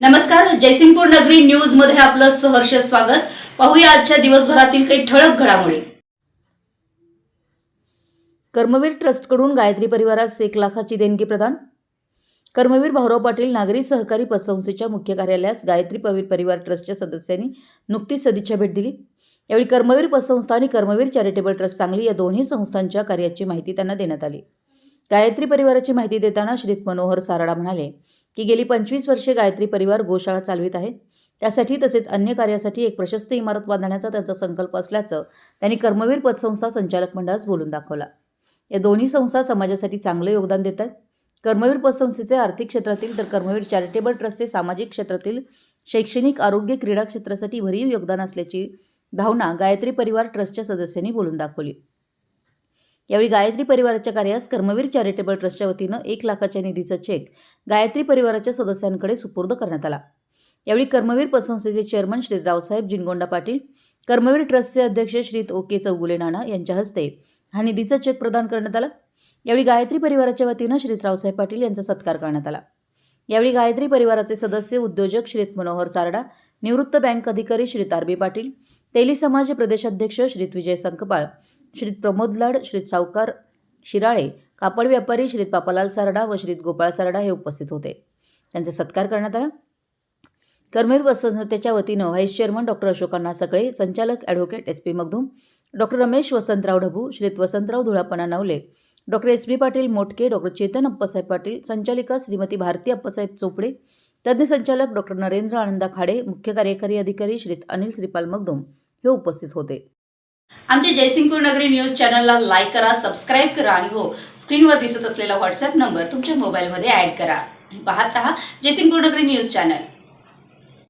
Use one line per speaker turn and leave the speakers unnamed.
नमस्कार जयसिंगपूर नगरी न्यूजमध्ये आपलं सहर्ष स्वागत. पाहूया आजच्या दिवसभरातील काही ठळक घडामोडी. कर्मवीर ट्रस्टकडून गायत्री परिवारास एक लाखाची देणगी प्रदान. कर्मवीर भाऊराव पाटील नागरी सहकारी पतसंस्थेच्या मुख्य कार्यालयास गायत्री पवीर परिवार ट्रस्टच्या सदस्यांनी नुकतीच सदिच्छा भेट दिली. यावेळी कर्मवीर पतसंस्था आणि कर्मवीर चॅरिटेबल ट्रस्ट सांगली या दोन्ही संस्थांच्या कार्याची माहिती त्यांना देण्यात आली. गायत्री परिवाराची माहिती देताना श्रीत मनोहर साराडा म्हणाले की गेली पंचवीस वर्षे गायत्री परिवार गोशाळा चालवित आहे त्यासाठी तसेच अन्य कार्यासाठी एक प्रशस्त इमारत बांधण्याचा त्यांचा संकल्प असल्याचं त्यांनी कर्मवीर पतसंस्था संचालक मंडळास बोलून दाखवला. या दोन्ही संस्था समाजासाठी चांगलं योगदान देतात कर्मवीर पतसंस्थेचे आर्थिक क्षेत्रातील तर कर्मवीर चॅरिटेबल ट्रस्टचे सामाजिक क्षेत्रातील शैक्षणिक आरोग्य क्रीडा क्षेत्रासाठी भरीव योगदान असल्याची भावना गायत्री परिवार ट्रस्टच्या सदस्यांनी बोलून दाखवली. यावेळी गायत्री परिवाराच्या कार्यास कर्मवीर चॅरिटेबल ट्रस्टच्या वतीनं एक लाखाच्या निधीचा चेक गायत्री परिवाराच्या सदस्यांकडे सुपूर्द करण्यात आला. यावेळी कर्मवीर पतसंस्थेचे चेअरमन श्री रावसाहेब जिनगोंडा पाटील कर्मवीर ट्रस्टचे अध्यक्ष श्री ओके चौगुले नाना यांच्या हस्ते हा निधीचा चेक प्रदान करण्यात आला. यावेळी गायत्री परिवाराच्या वतीनं श्री रावसाहेब पाटील यांचा सत्कार करण्यात आला. यावेळी गायत्री परिवाराचे सदस्य उद्योजक श्रीत मनोहर सारडा निवृत्त बँक अधिकारी श्री तारबी पाटील तेली समाज प्रदेशाध्यक्ष श्रीत विजय संकपाळ श्रीत प्रमोद लाड श्रीत सावकार शिराळे कापड व्यापारी श्रीत पापालाल सारडा व श्रीत गोपाळ सारडा हे उपस्थित होते. त्यांचा सत्कार करण्यात आला. कर्मेर वसंततेच्या वतीनं व्हाईस चेअरमन डॉक्टर अशोकांना सगळे संचालक advocate S P Magdum doctor Ramesh Vasantrao Dhabu श्रीत Vasantrao Dhulapana Navale doctor S B Patil Motke doctor Chetan Appasaheb Patil संचालिका श्रीमती भारती अप्पासाहेब चोपडे तज्ज्ञ संचालक डॉक्टर नरेंद्र आनंदा खाडे मुख्य कार्यकारी अधिकारी श्री अनिल श्रीपाल मगदुम हे उपस्थित होते. आमच्या जयसिंगपूर नगरी न्यूज चॅनलला लाईक करा सबस्क्राईब करा आणि हो स्क्रीनवर दिसत असलेला व्हॉट्सअप नंबर तुमच्या मोबाईलमध्ये ऍड करा. पाहत रहा जयसिंगपूर नगरी न्यूज चॅनल.